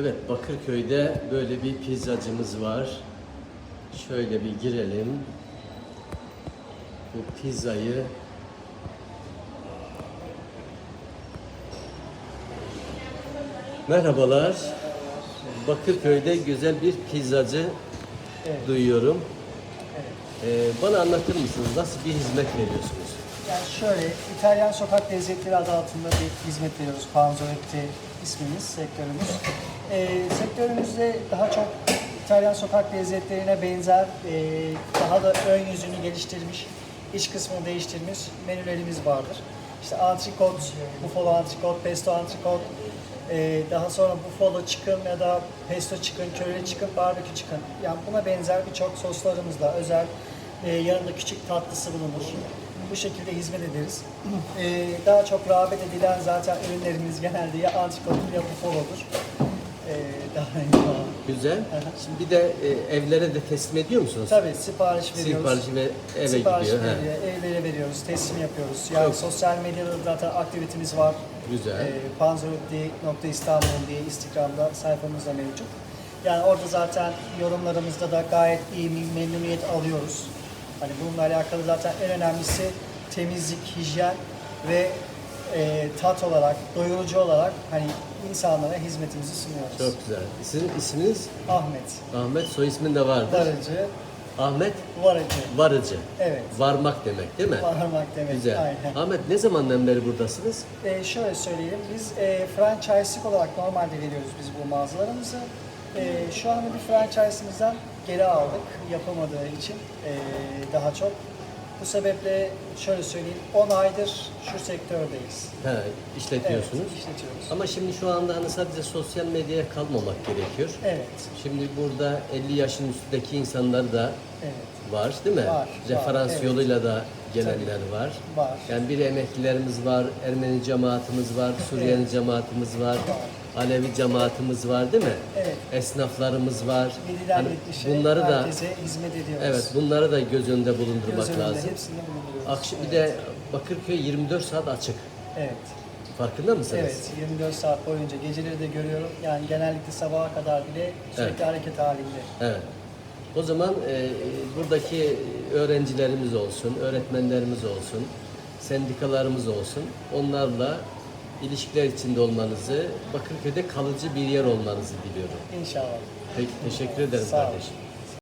Evet Bakırköy'de böyle bir pizzacımız var. Şöyle bir girelim. Bu pizzayı Merhabalar. Bakırköy'de güzel bir pizzacı Evet. duyuyorum. Evet. Ee, bana anlatır mısınız? Nasıl bir hizmet veriyorsunuz? Yani şöyle, İtalyan sokak lezzetleri adı altında bir hizmet veriyoruz. Panzoretti ismimiz, sektörümüz. Ee, sektörümüzde daha çok İtalyan sokak lezzetlerine benzer, e, daha da ön yüzünü geliştirmiş, iç kısmını değiştirmiş menülerimiz vardır. İşte antrikot, buffalo antrikot, pesto antrikot, e, daha sonra buffalo chicken ya da pesto chicken, köri chicken, barbecue chicken. Yani buna benzer birçok soslarımızla özel e, yanında küçük tatlısı bulunur. Bu şekilde hizmet ederiz. E, daha çok rağbet edilen zaten ürünlerimiz genelde ya antrikottur ya buffalo'dur. E, daha iyi. Güzel. Şimdi bir de e, evlere de teslim ediyor musunuz? Tabii sipariş veriyoruz. Siparişi ve eve Sipariş gidiyor. he. veriyor, evlere veriyoruz, teslim yapıyoruz. Yani Çok- sosyal medyada da zaten aktivitemiz var. Güzel. E, panzoretti.istanbul diye Instagram'da sayfamızda mevcut. Yani orada zaten yorumlarımızda da gayet iyi memnuniyet alıyoruz. Hani bununla alakalı zaten en önemlisi temizlik, hijyen ve e, tat olarak, doyurucu olarak hani insanlara hizmetimizi sunuyoruz. Çok güzel. Sizin isminiz Ahmet, Ahmet, soy ismin de vardır. Darıcı, Ahmet Varıcı. Varıcı. Evet. Varmak demek değil mi? Parmak demek. Güzel. Aynen. Ahmet ne zamandan beri buradasınız? E, şöyle söyleyelim, biz e, franchise'lik olarak normalde veriyoruz biz bu mağazalarımızı. E, şu anda bir franchise'ımızdan geri aldık yapamadığı için e, daha çok. Bu sebeple şöyle söyleyeyim, 10 aydır şu sektördeyiz. He, işletiyorsunuz. Evet, işletiyoruz. Ama şimdi şu anda hani sadece sosyal medyaya kalmamak gerekiyor. Evet, Şimdi burada 50 yaşın üstündeki insanlar da evet, var değil mi? Var, Referans var, evet. yoluyla da gelenler var. var. Yani bir emeklilerimiz var, Ermeni cemaatimiz var, Suriyeli cemaatimiz var, Alevi cemaatimiz var değil mi? Evet. Esnaflarımız var. 7'den Hani 70'e bunları da hizmet ediyoruz. evet bunları da göz önünde bulundurmak Göz önünde lazım. hepsini bulunduruyoruz. Akşam bir de Bakırköy 24 saat açık. Evet. Farkında mısınız? Evet, 24 saat boyunca geceleri de görüyorum. Yani genellikle sabaha kadar bile sürekli Evet. hareket halinde. Evet. O zaman e, buradaki öğrencilerimiz olsun, öğretmenlerimiz olsun, sendikalarımız olsun, onlarla ilişkiler içinde olmanızı, Bakırköy'de kalıcı bir yer olmanızı diliyorum. İnşallah. Peki, teşekkür ederim Sağ olun. kardeşim.